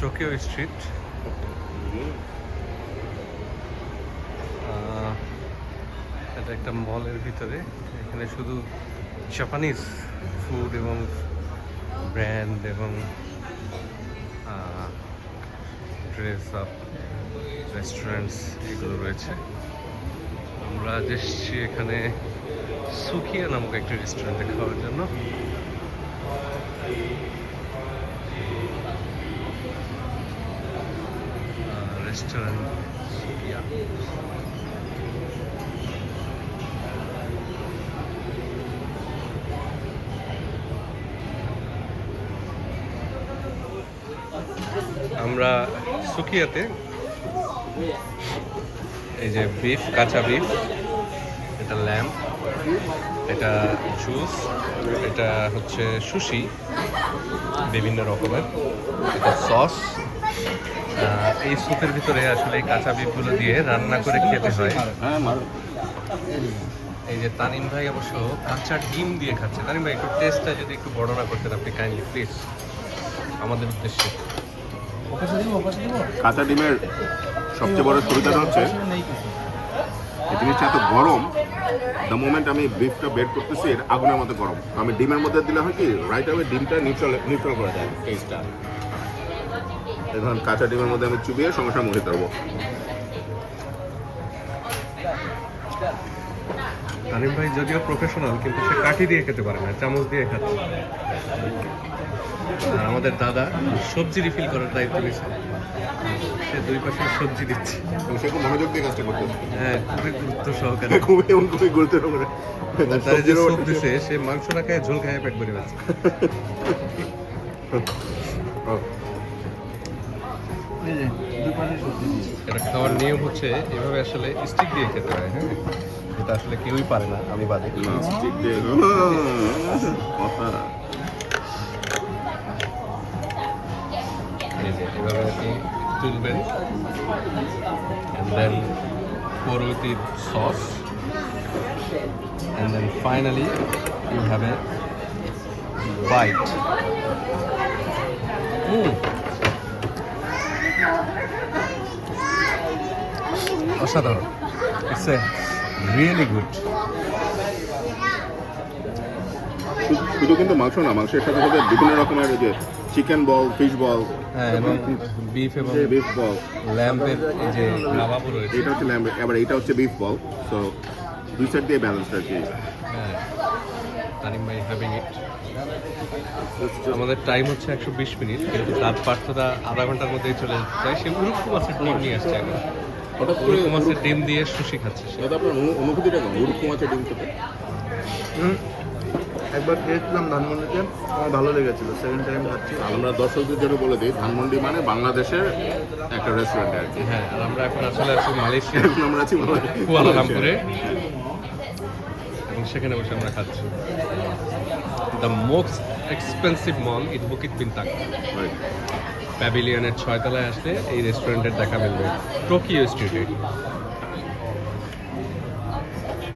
Tokyo street এটা একটা মলের ভিতরে। এখানে শুধু জাপানিজ ফুড এবং ব্র্যান্ড এবং ড্রেস আপ রেস্টুরেন্টস এগুলো রয়েছে। আমরা এসেছি এখানে সুখিয়া নামক একটি রেস্টুরেন্টে খাওয়ার জন্য। রেস্টুরেন্ট সুখিয়া আমরা সুকিয়াতে এই যে বিফ কাঁচা বিফ এটা ল্যাম্প এটা জুস এটা হচ্ছে সুশি বিভিন্ন রকমের। এটা সস এই স্যুপের ভিতরে আসলে এই কাঁচা বিফগুলো দিয়ে রান্না করে খেতে হয়। হ্যাঁ এই যে তানিম ভাই অবশ্য কাঁচা ডিম দিয়ে খাচ্ছে। তানিম ভাই একটু টেস্টটা যদি একটু বর্ণনা করতেন আপনি কাইন্ডলি প্লিজ আমাদের উদ্দেশ্যে। কাঁচা ডিমের সবচেয়ে বড় সুবিধাটা হচ্ছে এই জিনিসটা এত গরম দ্য মোমেন্ট আমি বিফটা বের করতেছি এর আগুনের মতো গরম। আমি ডিমের মধ্যে দিলে হয় কি রাইট আওয়ে ডিমটা নিউট্রাল নিউট্রাল করে দেয় টেস্টটা এখন কাঁচা ডিমের মধ্যে আমি চুবিয়ে সঙ্গে সঙ্গে মুখে ধরবো। তানিম ভাই যদিও প্রফেশনাল কিন্তু সে কাঠি দিয়ে খেতে পারে না, চামচ দিয়ে খাচ্ছে। আমাদের দাদা সবজি রিফিল করার দায়িত্ব নিয়েছে। সে দুই পাশে সবজি দিচ্ছে। এবং সে খুব মনোযোগ দিয়ে কাজটা করতেছে হ্যাঁ খুবই গুরুত্ব সহকারে। খুবই এবং খুবই গুরুত্বপূর্ণ তার যে স্যুপ দিছে সে মাংস না খায় ঝোল খায় পেট ভরে যাচ্ছে এটা খাওয়ার নিয়ম হচ্ছে এভাবে আসলে স্টিক দিয়ে খেতে হয় হ্যাঁ? এটা আসলে কেউই পারে না আমি বাদে। কথা এই যে এভাবে আপনি তুলবেন and then pour with the sauce and then finally you have a bite mm. অসাধারণ ইটস এ রিয়েলি গুড শুধু- কিন্তু মাংস না মাংসের সাথে সাথে বিভিন্ন রকমের যে চিকেন বল ফিশ বল হ্যাঁ এবং বিফ এবং বিফ বল ল্যাম্পের যে কাবাবও রয়েছে। এটা হচ্ছে ল্যাম্ব এবার এটা হচ্ছে বিফ বল সো দুই সাইড দিয়ে ব্যালেন্স কি। হ্যাঁ তানিম ভাই হ্যাভিং ইট আমাদের টাইম হচ্ছে একশো বিশ মিনিট কিন্তু তার পার্থটা আধা ঘণ্টার মধ্যেই চলে যায় সে উরুক্কু মাছের ডিম নিয়ে আসছে এখন। হঠাৎ করে উরুক্কু মাছের ডিম দিয়ে সুশি খাচ্ছে সে। দাদা আপনার অনু- অনুভূতিটা কেমন? উড়ুক্কু মাছের ডিম খেতে? একবার খেয়েছিলাম ধানমন্ডিতে আমার ভালো লেগেছিল সেকেন্ড টাইম খাচ্ছি। আমরা দর্শকদের জন্য বলে দিই ধানমন্ডি মানে বাংলাদেশের একটা রেস্টুরেন্ট আর কি। হ্যাঁ আর আমরা এখন আসলে আছি মালয়েশিয়া। এখন আমরা আছি কুয়ালালামপুরে। এবং সেখানে বসে আমরা খাচ্ছি। The most expensive mall in Bukit Bintang. প্যাভিলিয়নের ছয়তলায় আসলে এই রেস্টুরেন্টের দেখা মিলবে। টোকিও স্ট্রিটে